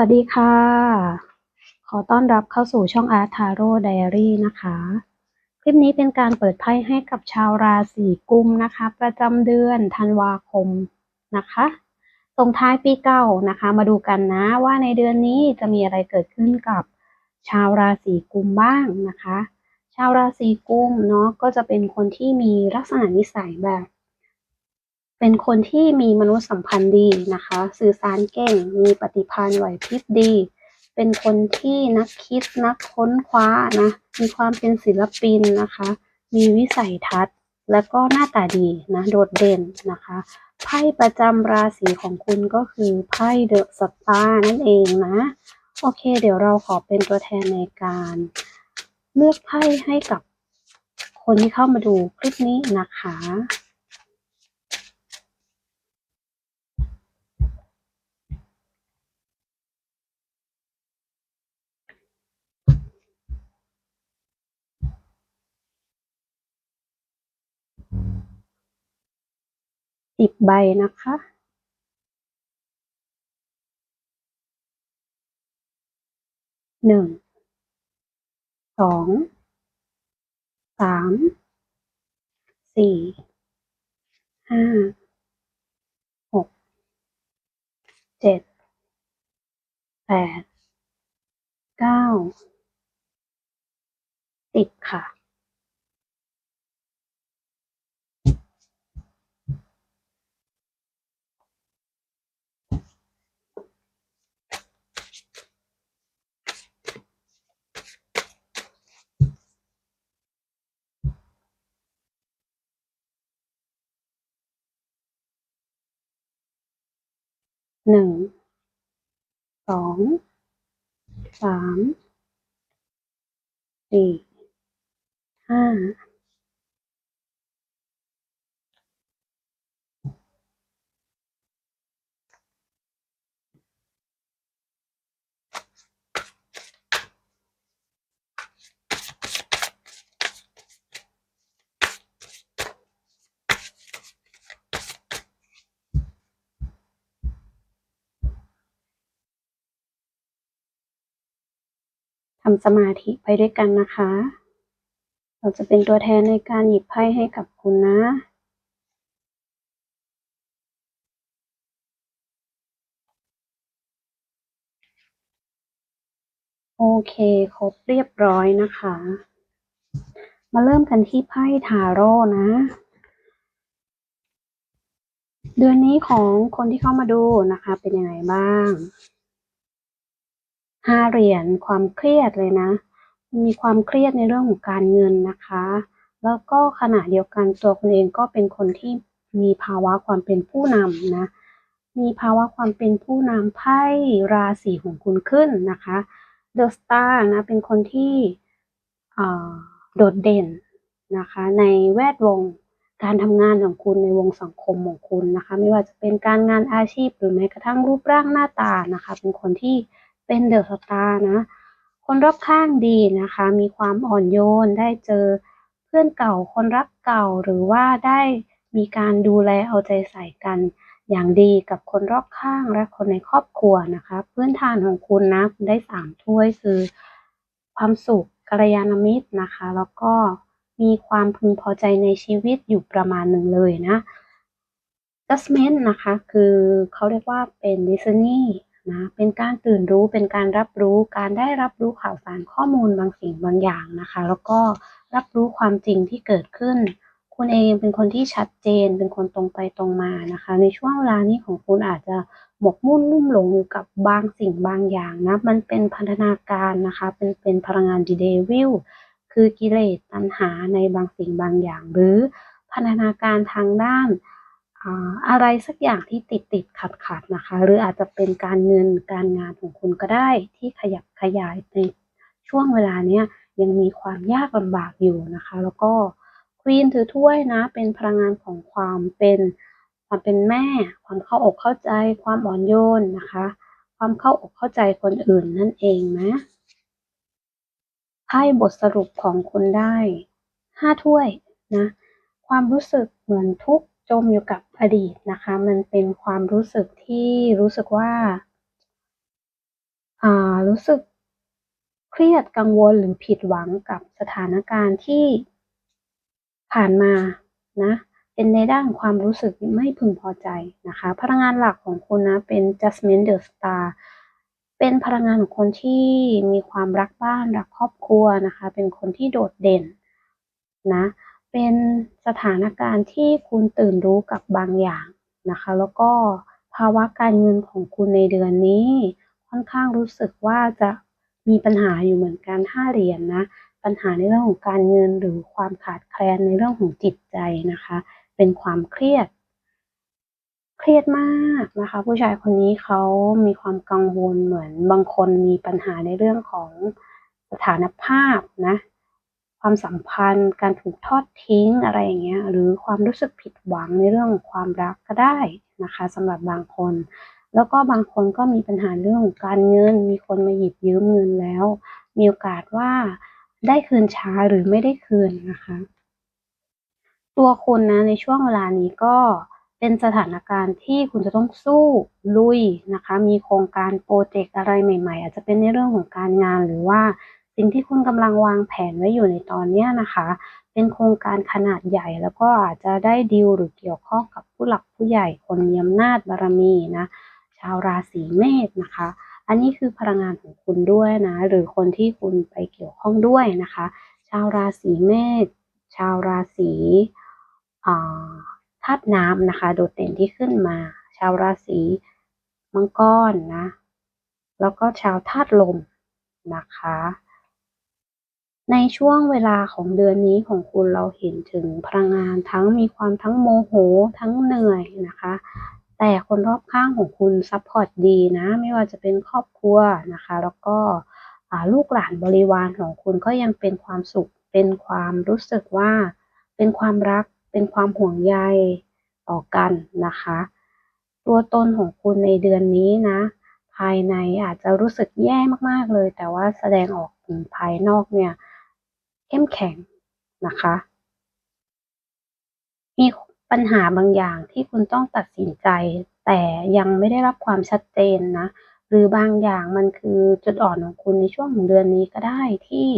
วัสดีค่ะ ขอต้อนรับเข้าสู่ช่อง Art Tarot Diary นะคะ คลิปนี้เป็นการเปิดไพ่ให้กับชาวราศีกุมนะคะ ประจำเดือนธันวาคมนะคะส่งท้ายปีเก่านะคะ มาดูกันนะว่าในเดือนนี้จะมีอะไรเกิดขึ้นกับชาวราศีกุมบ้างนะคะ ชาวราศีกุมเนาะก็จะเป็นคนที่มีลักษณะนิสัยแบบ เป็นคนที่มีมนุษยสัมพันธ์ดีนะคะ สื่อสารเก่ง มีปฏิภาณไหวพริบดี เป็นคนที่นักคิดนักค้นคว้านะ มีความเป็นศิลปินนะคะ มีวิสัยทัศน์ และก็หน้าตาดีนะ โดดเด่นนะคะ ไพ่ประจำราศีของคุณก็คือไพ่เดอะสตาร์นั่นเองนะ โอเค เดี๋ยวเราขอเป็นตัวแทนในการเลือกไพ่ให้กับคนที่เข้ามาดูคลิปนี้นะคะ สิบใบนะคะ หนึ่ง สอง สาม สี่ ห้า หก เจ็ด แปด เก้า สิบค่ะ หนึ่งสองสามสี่ห้า ทำสมาธิไปด้วยกันนะคะ เราจะเป็นตัวแทนในการหยิบไพ่ให้กับคุณนะโอเค ครบเรียบร้อยนะคะ มาเริ่มกันที่ไพ่ทาโร่นะ เดือนนี้ของคนที่เข้ามาดูนะคะ เป็นยังไงบ้าง ห้าเหรียญความเครียดเลยนะ มีความเครียดในเรื่องของการเงินนะคะ แล้วก็ขณะเดียวกันตัวคุณเองก็เป็นคนที่มีภาวะความเป็นผู้นำนะ มีภาวะความเป็นผู้นำไพ่ราศีของคุณขึ้นนะคะเดอะสตาร์นะเป็นคนที่โดดเด่นนะคะในแวดวงการทำงานของคุณในวงสังคมของคุณนะคะ ไม่ว่าจะเป็นการงานอาชีพหรือแม้กระทั่งรูปร่างหน้าตานะคะ เป็นคนที่ เป็นเดอะสตาร์นะ คนรอบข้างดีนะคะ มีความอ่อนโยน ได้เจอเพื่อนเก่า คนรักเก่า หรือว่าได้มีการดูแลเอาใจใส่กัน อย่างดีกับคนรอบข้างและคนในครอบครัวนะคะ พื้นฐานของคุณนะคุณได้สามถ้วยคือ ความสุขกัลยาณมิตรนะคะ แล้วก็มีความพึงพอใจในชีวิตอยู่ประมาณหนึ่งเลยนะ judgment นะคะ คือเขาเรียกว่าเป็น listening นะเป็นการตื่นรู้เป็นการรับรู้การได้รับรู้ข่าวสารข้อมูลบางสิ่งบางอย่างนะคะ แล้วก็รับรู้ความจริงที่เกิดขึ้น คุณเองเป็นคนที่ชัดเจน เป็นคนตรงไปตรงมานะคะ ในช่วงเวลานี้ของคุณอาจจะหมกมุ่นลุ่มหลงอยู่กับบางสิ่งบางอย่างนะมันเป็นพันธนาการนะคะ เป็นเป็นพลังงานดีเดวิลคือกิเลสตัณหาในบางสิ่งบางอย่าง หรือพันธนาการทางด้าน อะไรสักอย่างที่ติดติดขัดขัดนะคะ หรืออาจจะเป็นการเงินการงานของคุณก็ได้ที่ขยับขยายในช่วงเวลาเนี้ยยังมีความยากลำบากอยู่นะคะ แล้วก็ควีนถือถ้วยนะ เป็นพลังงานของความเป็นความเป็นแม่ ความเข้าอกเข้าใจ ความอ่อนโยนนะคะ ความเข้าอกเข้าใจคนอื่นนั่นเองนะไพ่บทสรุปของคุณได้ห้าถ้วยนะ ความรู้สึกเหมือนทุกข์ จมอยู่กับอดีตนะคะ มันเป็นความรู้สึกที่รู้สึกว่าอ่ารู้สึกเครียดกังวลหรือผิดหวังกับสถานการณ์ที่ผ่านมานะเป็นในด้านความรู้สึกไม่พึงพอใจนะคะ พลังงานหลักของคุณนะเป็น Jasmine the Star เป็นพลังงานของคนที่มีความรักบ้านรักครอบครัวนะคะ เป็นคนที่โดดเด่นนะ เป็นสถานการณ์ที่คุณตื่นรู้กับบางอย่างนะคะ แล้วก็ภาวะการเงินของคุณในเดือนนี้ ค่อนข้างรู้สึกว่าจะมีปัญหาอยู่เหมือนกันห้าเหรียญนนะ ปัญหาในเรื่องของการเงินหรือความขาดแคลนในเรื่องของจิตใจนะคะ เป็นความเครียด เครียดมากนะคะ ผู้ชายคนนี้เขามีความกังวลเหมือนบางคนมีปัญหาในเรื่องของสถานภาพนะ ความสัมพันธ์ การถูกทอดทิ้งอะไรอย่างเงี้ยหรือความรู้สึกผิดหวังในเรื่องของความรักก็ได้นะคะสำหรับบางคน แล้วก็บางคนก็มีปัญหาเรื่องของการเงิน มีคนมาหยิบยืมเงินแล้ว มีโอกาสว่าได้คืนช้าหรือไม่ได้คืนนะคะ ตัวคุณนะในช่วงเวลานี้ก็เป็นสถานการณ์ที่คุณจะต้องสู้ลุยนะคะ มีโครงการโปรเจกต์อะไรใหม่ ๆ อาจจะเป็นในเรื่องของการงานหรือว่า สิ่งที่คุณกำลังวางแผนไว้อยู่ในตอนนี้นะคะ เป็นโครงการขนาดใหญ่แล้วก็อาจจะได้ดีลหรือเกี่ยวข้องกับผู้หลักผู้ใหญ่คนมีอำนาจบารมีนะชาวราศีเมษนะคะ อันนี้คือพลังงานของคุณด้วยนะ หรือคนที่คุณไปเกี่ยวข้องด้วยนะคะ ชาวราศีเมษชาวราศีธาตุน้ำนะคะ โดดเด่นที่ขึ้นมา ชาวราศีมังกรนะ แล้วก็ชาวธาตุลมนะคะ ในช่วงเวลาของเดือนนี้ของคุณเราเห็นถึงพลังงานทั้งมีความทั้งโมโห ทั้งเหนื่อยนะคะ แต่คนรอบข้างของคุณซัพพอร์ตดีนะ ไม่ว่าจะเป็นครอบครัวนะคะ แล้วก็ลูกหลานบริวารของคุณก็ยังเป็นความสุข เป็นความรู้สึกว่า เป็นความรัก เป็นความห่วงใยต่อกันนะคะ ตัวตนของคุณในเดือนนี้นะ ภายในอาจจะรู้สึกแย่มากๆเลย แต่ว่าแสดงออกภายนอกเนี่ย เข้มแข็งนะคะ มีปัญหาบางอย่างที่คุณต้องตัดสินใจ แต่ยังไม่ได้รับความชัดเจนนะ หรือบางอย่างมันคือจุดอ่อนของคุณในช่วงของเดือนนี้ก็ได้ที่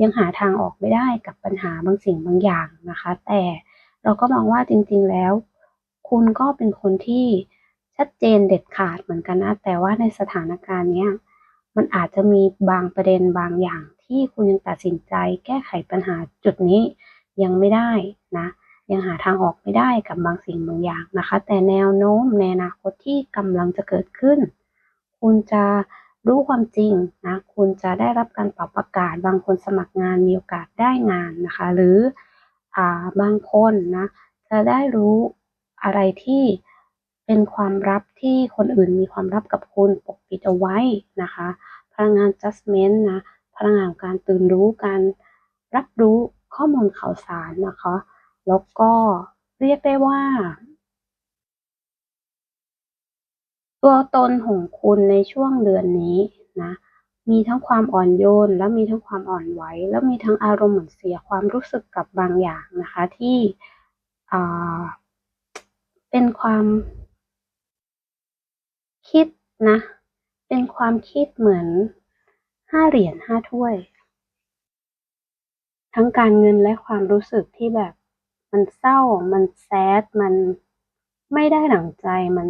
ยังหาทางออกไม่ได้กับปัญหาบางสิ่งบางอย่างนะคะ แต่เราก็มองว่าจริงๆแล้ว คุณก็เป็นคนที่ชัดเจนเด็ดขาดเหมือนกันนะ แต่ว่าในสถานการณ์เนี้ยมันอาจจะมีบางประเด็นบางอย่าง ที่คุณยังตัดสินใจแก้ไขปัญหาจุดนี้ยังไม่ได้นะยังหาทางออกไม่ได้กับบางสิ่งบางอย่างนะคะ แต่แนวโน้มในอนาคตที่กำลังจะเกิดขึ้น คุณจะรู้ความจริงนะคุณจะได้รับการปรับประกาศ บางคนสมัครงานมีโอกาสได้งานนะคะ หรืออ่าบางคนนะจะได้รู้อะไรที่เป็นความลับที่คนอื่นมีความลับกับคุณปกปิดเอาไว้นะคะ พลังงาน judgment นะ พลังงานการตื่นรู้การรับรู้ข้อมูลข่าวสารนะคะ แล้วก็เรียกได้ว่า ตัวตนของคุณในช่วงเดือนนี้นะมีทั้งความอ่อนโยน แล้วมีทั้งความอ่อนไหว แล้วมีทั้งอารมณ์เหมือนเสียความรู้สึกกับบางอย่างนะคะ ที่เป็นความคิดนะ เป็นความคิดเหมือน ห้าเหรียญห้าถ้วย ทั้งการเงินและความรู้สึกที่แบบ มันเศร้า มันแซด มันไม่ได้หลังใจ มัน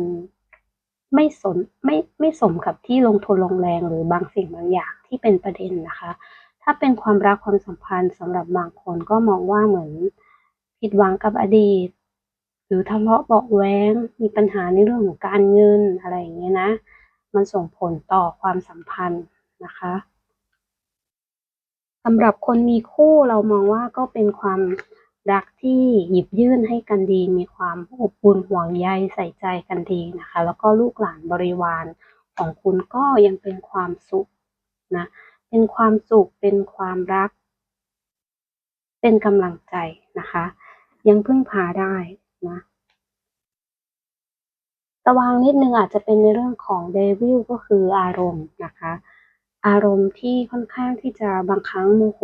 ไม่สนไม่ไม่สมกับที่ลงทุนลงแรงหรือบางสิ่งบางอย่างที่เป็นประเด็นนะคะ ถ้าเป็นความรักความสัมพันธ์สำหรับบางคนก็มองว่าเหมือนผิดหวังกับอดีต หรือทะเลาะเบาแว้งมีปัญหาในเรื่องของการเงินอะไรอย่างเงี้ยนะ มันส่งผลต่อความสัมพันธ์นะคะ สำหรับคนมีคู่เรามองว่าก็เป็นความรักที่หยิบยื่นให้กันดี มีความอบอุ่นห่วงใยใส่ใจกันดีนะคะ แล้วก็ลูกหลานบริวารของคุณก็ยังเป็นความสุขนะเป็นความสุขเป็นความรัก เป็นกำลังใจนะคะ ยังพึ่งพาได้นะระวังนิดนึงอาจจะเป็นในเรื่องของเดวิลก็คืออารมณ์นะคะ อารมณ์ที่ค่อนข้างที่จะบางครั้งโมโห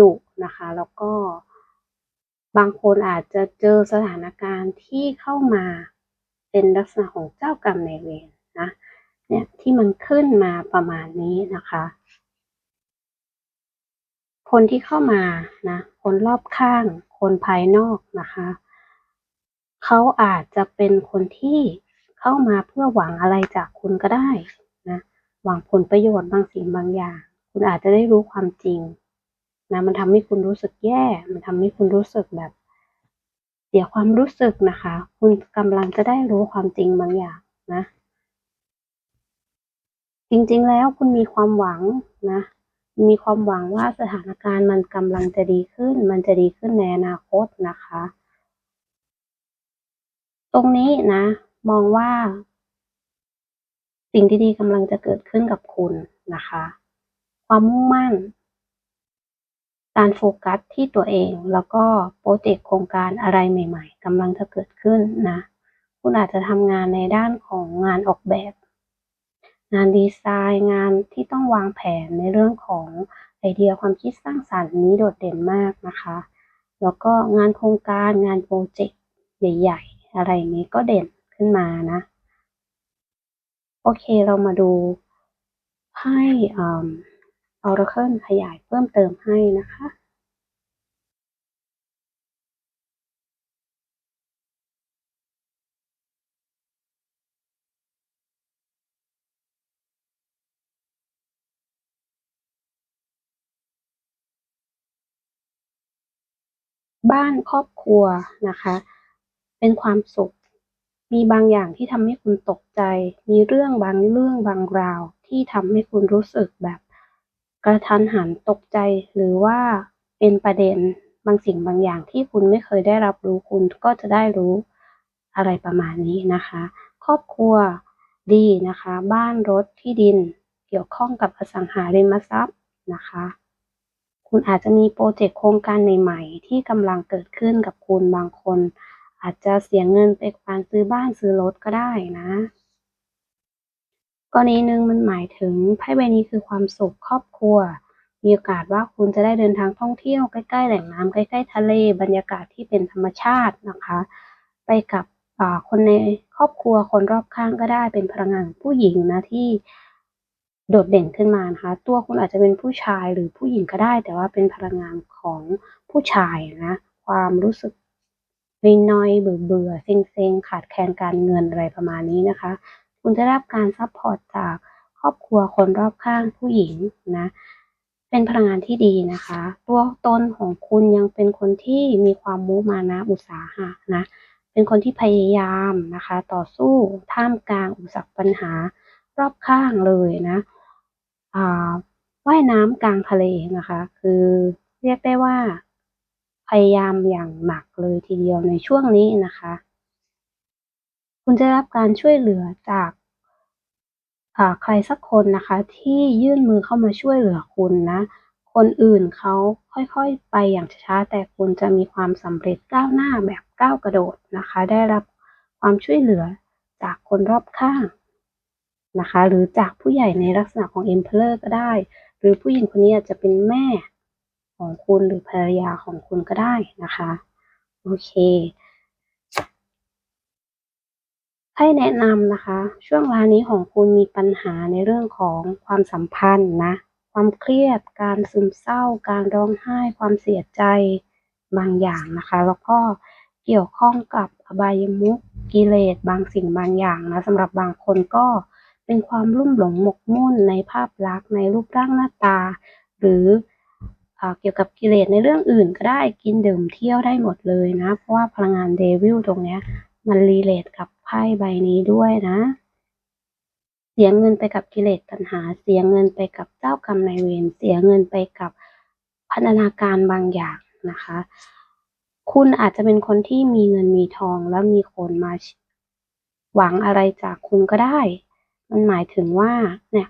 ดุนะคะ แล้วก็บางคนอาจจะเจอสถานการณ์ที่เข้ามาเป็นลักษณะของเจ้ากรรมในเวรนะเนี่ยที่มันขึ้นมาประมาณนี้นะคะ คนที่เข้ามานะคนรอบข้าง คนภายนอกนะคะเขาอาจจะเป็นคนที่เข้ามาเพื่อหวังอะไรจากคุณก็ได้ หวังผลประโยชน์บางสิ่งบางอย่าง คุณอาจจะได้รู้ความจริงนะมันทำให้คุณรู้สึกแย่ มันทำให้คุณรู้สึกแบบ เสียความรู้สึกนะคะ คุณกำลังจะได้รู้ความจริงบางอย่างนะ จริงๆแล้วคุณมีความหวังนะ มีความหวังว่าสถานการณ์มันกำลังจะดีขึ้น มันจะดีขึ้นในอนาคตนะคะ ตรงนี้นะ มองว่า สิ่งดีๆกำลังจะเกิดขึ้นกับคุณนะคะ ความมุ่งมั่น การโฟกัสที่ตัวเอง แล้วก็โปรเจกต์โครงการอะไรใหม่ๆกำลังจะเกิดขึ้นนะ คุณอาจจะทำงานในด้านของงานออกแบบ งานดีไซน์งานที่ต้องวางแผนในเรื่องของไอเดียความคิดสร้างสรรค์นี้โดดเด่นมากนะคะ แล้วก็งานโครงการงานโปรเจกต์ใหญ่ ๆ อะไรนี้ก็เด่นขึ้นมานะ โอเคเรามาดูไพ่ออราเคิลขยายเพิ่มเติมให้นะคะบ้านครอบครัวนะคะ เป็นความสุข มีบางอย่างที่ทำให้คุณตกใจ มีเรื่องบางเรื่องบางราวที่ทำให้คุณรู้สึกแบบกระทันหันตกใจ หรือว่าเป็นประเด็นบางสิ่งบางอย่างที่คุณไม่เคยได้รับรู้คุณก็จะได้รู้อะไรประมาณนี้นะคะ ครอบครัวดีนะคะ บ้านรถที่ดินเกี่ยวข้องกับอสังหาริมทรัพย์นะคะ คุณอาจจะมีโปรเจกต์โครงการใหม่ ๆ ที่กำลังเกิดขึ้นกับคุณบางคน อาจจะเสียเงินไปกับการซื้อบ้านซื้อรถก็ได้นะกรณีหนึ่งมันหมายถึงไพ่ใบนี้คือความสุขครอบครัว มีโอกาสว่าคุณจะได้เดินทางท่องเที่ยวใกล้ๆแหล่งน้ำใกล้ๆทะเลบรรยากาศที่เป็นธรรมชาตินะคะ ไปกับคนในครอบครัวคนรอบข้างก็ได้เป็นพลังงานผู้หญิงนะที่โดดเด่นขึ้นมานะคะ ตัวคุณอาจจะเป็นผู้ชายหรือผู้หญิงก็ได้ แต่ว่าเป็นพลังงานของผู้ชายนะ ความรู้สึก น้อยเบื่อเบื่อเซ็งเซ็งขาดแคลนการเงินอะไรประมาณนี้นะคะ คุณจะได้รับการซัพพอร์ตจากครอบครัวคนรอบข้างผู้หญิงนะ เป็นพลังงานที่ดีนะคะ ตัวตนของคุณยังเป็นคนที่มีความมุมานะอุตสาหะนะ เป็นคนที่พยายามนะคะ ต่อสู้ท่ามกลางอุปสรรคปัญหารอบข้างเลยนะว่ายน้ำกลางทะเลนะคะ คือเรียกได้ว่า พยายามอย่างหนักเลยทีเดียวในช่วงนี้นะคะ คุณจะรับการช่วยเหลือจากใครสักคนนะคะ ที่ยื่นมือเข้ามาช่วยเหลือคุณนะ คนอื่นเขาค่อยๆไปอย่างช้าแต่คุณจะมีความสำเร็จก้าวหน้าแบบก้าวกระโดดนะคะ ได้รับความช่วยเหลือจากคนรอบข้างนะคะ หรือจากผู้ใหญ่ในลักษณะของ Emperor ก็ได้ หรือผู้หญิงคนนี้อาจจะเป็นแม่ ของคุณหรือภรรยาของคุณก็ได้นะคะ โอเคให้แนะนำนะคะ ช่วงเวลานี้ของคุณมีปัญหาในเรื่องของความสัมพันธ์นะ ความเครียด การซึมเศร้า การร้องไห้ ความเสียใจบางอย่างนะคะ แล้วก็เกี่ยวข้องกับอบายมุขกิเลสบางสิ่งบางอย่างนะสำหรับบางคนก็เป็นความรุ่มหลงหมกมุ่นในภาพลักษณ์ในรูปร่างหน้าตา หรือ เกี่ยวกับกิเลสในเรื่องอื่นก็ได้กินดื่มเที่ยวได้หมดเลยนะ เพราะว่าพลังงานเดวิลตรงนี้มันรีเลทกับไพ่ใบนี้ด้วยนะ เสียเงินไปกับกิเลสตัณหา เสียเงินไปกับเจ้ากรรมนายเวรเสียเงินไปกับพัฒนาการบางอย่างนะคะ คุณอาจจะเป็นคนที่มีเงินมีทองแล้วมีคนมาหวังอะไรจากคุณก็ได้ มันหมายถึงว่าเนี่ย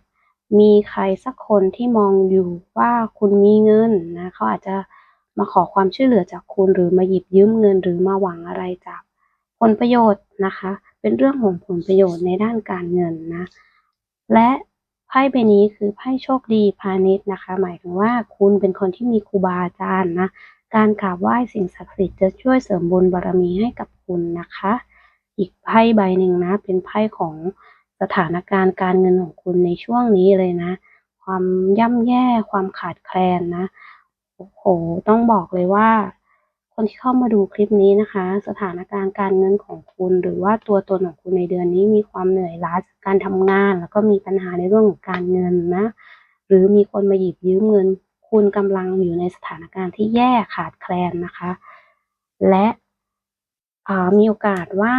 มีใครสักคนที่มองอยู่ว่าคุณมีเงินนะเขาอาจจะมาขอความช่วยเหลือจากคุณ หรือมาหยิบยืมเงิน หรือมาหวังอะไรจากผลประโยชน์นะคะ เป็นเรื่องของผลประโยชน์ในด้านการเงินนะ และไพ่ใบนี้คือไพ่โชคดีพาณิชย์นะคะ หมายถึงว่าคุณเป็นคนที่มีครูบาอาจารย์นะ การกราบไหว้สิ่งศักดิ์สิทธิ์จะช่วยเสริมบุญบารมีให้กับคุณนะคะ อีกไพ่ใบหนึ่งนะ เป็นไพ่ของ สถานการณ์การเงินของคุณในช่วงนี้เลยนะ ความย่ำแย่ความขาดแคลนนะโอ้โหต้องบอกเลยว่า คนที่เข้ามาดูคลิปนี้นะคะ สถานการณ์การเงินของคุณ หรือว่าตัวตนของคุณในเดือนนี้มีความเหนื่อยล้าจากการทำงาน แล้วก็มีปัญหาในเรื่องของการเงินนะ หรือมีคนมาหยิบยืมเงิน คุณกำลังอยู่ในสถานการณ์ที่แย่ขาดแคลนนะคะ และมีโอกาสว่า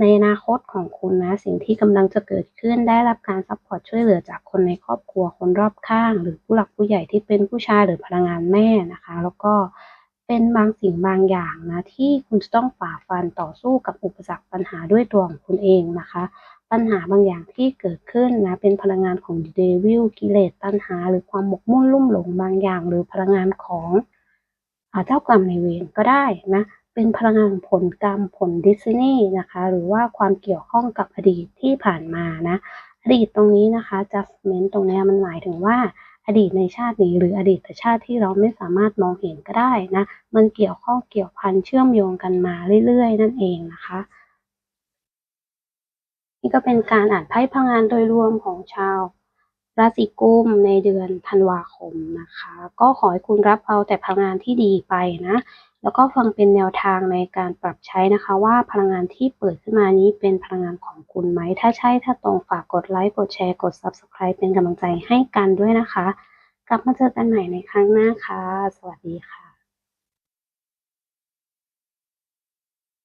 ในอนาคตของคุณนะ สิ่งที่กำลังจะเกิดขึ้นได้รับการซัพพอร์ตช่วยเหลือจากคนในครอบครัวคนรอบข้าง หรือผู้หลักผู้ใหญ่ที่เป็นผู้ชายหรือพลังงานแม่นะคะ แล้วก็เป็นบางสิ่งบางอย่างนะ ที่คุณจะต้องฝ่าฟันต่อสู้กับอุปสรรคปัญหาด้วยตัวของคุณเองนะคะ ปัญหาบางอย่างที่เกิดขึ้นนะเป็นพลังงานของเดวิลกิเลสตัณหา หรือความหมกมุ่นลุ่มหลงบางอย่าง หรือพลังงานของอเจ้ากรรมนเวรก็ได้นะ เป็นพลังงานผลกรรมผลดิสนีย์นะคะ หรือว่าความเกี่ยวข้องกับอดีตที่ผ่านมานะอดีตตรงนี้นะคะ judgment ตรงเนี้ยมันหมายถึงว่าอดีตในชาตินี้หรืออดีตชาติที่เราไม่สามารถมองเห็นก็ได้นะ มันเกี่ยวข้องเกี่ยวพันเชื่อมโยงกันมาเรื่อยๆ นั่นเองนะคะ นี่ก็เป็นการอ่านไพ่พลังงานโดยรวมของชาวราศีกุมในเดือนธันวาคมนะคะ ก็ขอให้คุณรับเอาแต่พลังงานที่ดีไปนะ แล้วก็ฟังเป็นแนวทางในการปรับใช้นะคะ ว่าพลังงานที่เปิดขึ้นมานี้เป็นพลังงานของคุณไหม ถ้าใช่ถ้าตรงฝากกดไลค์กดแชร์กด Subscribe เป็นกำลังใจให้กันด้วยนะคะ กลับมาเจอกันใหม่ในครั้งหน้าค่ะ สวัสดีค่ะ